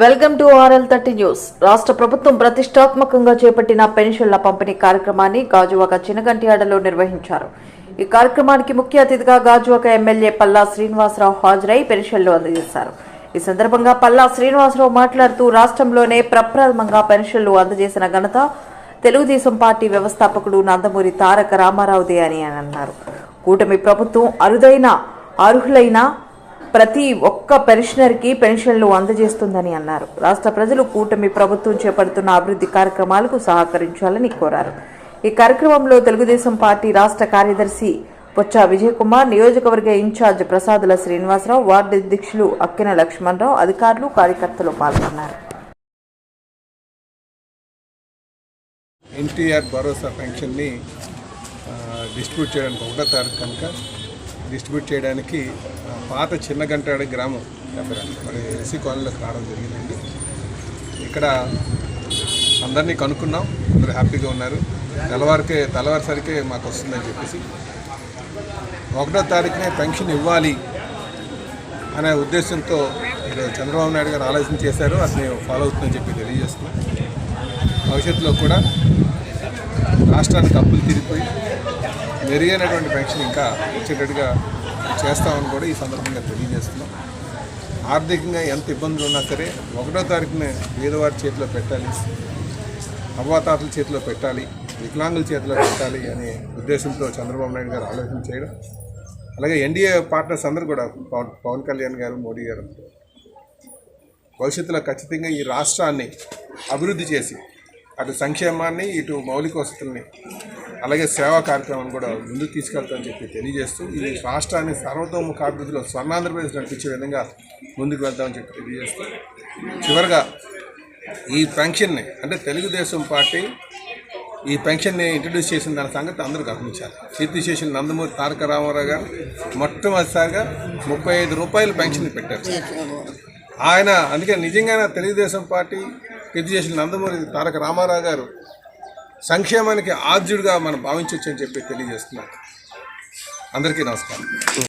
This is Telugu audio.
Welcome to R L thirty news. రాష్ట్ర ప్రభుత్వం ప్రతిష్టాత్మకంగా చేపట్టిన పెన్షన్ల పంపిణీ కార్యక్రమాన్ని గాజువాక చినగంటియాడలో నిర్వహించారు. ఈ కార్యక్రమానికి ముఖ్య అతిథిగా గాజువాక ఎమ్మెల్యే పల్లా శ్రీనివాసరావు హాజరై పెన్షన్లు అందజేశారు. ఈ సందర్భంగా పల్లా శ్రీనివాసరావు మాట్లాడుతూ రాష్ట్రంలోనే ప్రప్రథమంగా పెన్షన్లు అందజేసిన ఘనత తెలుగుదేశం పార్టీ వ్యవస్థాపకుడు నందమూరి తారక రామారావుదే అని అన్నారు. కూటమి ప్రభుత్వం అరుదైన అర్హులైన ప్రతి ఒక్క పెన్షనర్కి పెన్షన్లు అందజేస్తుందని అన్నారు. రాష్ట్ర ప్రజలు కూటమి ప్రభుత్వం చేపడుతున్న అభివృద్ధి కార్యక్రమాలకు సహకరించాలని కోరారు. ఈ కార్యక్రమంలో తెలుగుదేశం పార్టీ రాష్ట్ర కార్యదర్శి పొచ్చ విజయకుమార్ నియోజకవర్గ ఇన్ఛార్జ్ ప్రసాదుల శ్రీనివాసరావు వార్డు అధ్యక్షులు అక్కిన లక్ష్మణరావు అధికారులు కార్యకర్తలు పాల్గొన్నారు. ఎన్టీఆర్ భరోసా పెన్షన్ని డిస్ట్రిబ్యూట్ చేయడానికి ఒకటో తారీఖు కనుక డిస్ట్రిబ్యూట్ చేయడానికి పాత చిన్నగంటాడ గ్రామం మరి ఎస్సీ కాలనీలోకి రావడం జరిగిందండి. ఇక్కడ అందరినీ కనుక్కున్నాం అందరూ హ్యాపీగా ఉన్నారు. తెల్లవారికే తెల్లవారిసరికే మాకు వస్తుందని చెప్పేసి. ఒకటో తారీఖునే పెన్షన్ ఇవ్వాలి అనే ఉద్దేశంతో చంద్రబాబు నాయుడు గారు ఆలోచన చేశారు అతని ఫాలో అవుతుందని చెప్పి తెలియజేస్తున్నాం. భవిష్యత్తులో కూడా రాష్ట్రానికి అప్పులు తీరిపోయి మెరుగైనటువంటి పెన్షన్ ఇంకా వచ్చేటట్టుగా చేస్తామని కూడా ఈ సందర్భంగా తెలియజేస్తున్నాం. ఆర్థికంగా ఎంత ఇబ్బందులు ఉన్నా సరే ఒకటో తారీఖున పేదవారి చేతిలో పెట్టాలి అవ్వాతాతల చేతిలో పెట్టాలి వికలాంగుల చేతిలో పెట్టాలి అనే ఉద్దేశంతో చంద్రబాబు నాయుడు గారు ఆలోచన చేయడం అలాగే ఎన్డీఏ పార్ట్నర్స్ అందరూ కూడా పవన్ పవన్ కళ్యాణ్ గారు మోడీ గారు భవిష్యత్తులో ఖచ్చితంగా ఈ రాష్ట్రాన్ని అభివృద్ధి చేసి అటు సంక్షేమాన్ని ఇటు మౌలిక వసతుల్ని అలాగే సేవా కార్యక్రమాన్ని కూడా ముందుకు తీసుకెళ్తామని చెప్పి తెలియజేస్తూ ఈ రాష్ట్రాన్ని సర్వతోముఖ అభివృద్ధిలో స్వర్ణాంధ్రప్రదేశ్ నడిపించే విధంగా ముందుకు వెళ్తామని చెప్పి తెలియజేస్తూ చివరిగా ఈ పెన్షన్ని అంటే తెలుగుదేశం పార్టీ ఈ పెన్షన్ని ఇంట్రడ్యూస్ చేసిన దాని సంగతి అందరూ గమనించాలి. కీర్తి చేసిన నందమూరి తారక రామారావు గారు మొట్టమొదటిసారిగా ముప్పై ఐదు రూపాయలు పెన్షన్ పెట్టారు. ఆయన అందుకే నిజంగానే తెలుగుదేశం పార్టీ కీర్తి చేసిన నందమూరి తారక రామారావు గారు సంక్షేమానికి ఆద్యుడిగా మనం భావించవచ్చు అని చెప్పి తెలియజేస్తున్నాం అందరికీ నమస్కారం.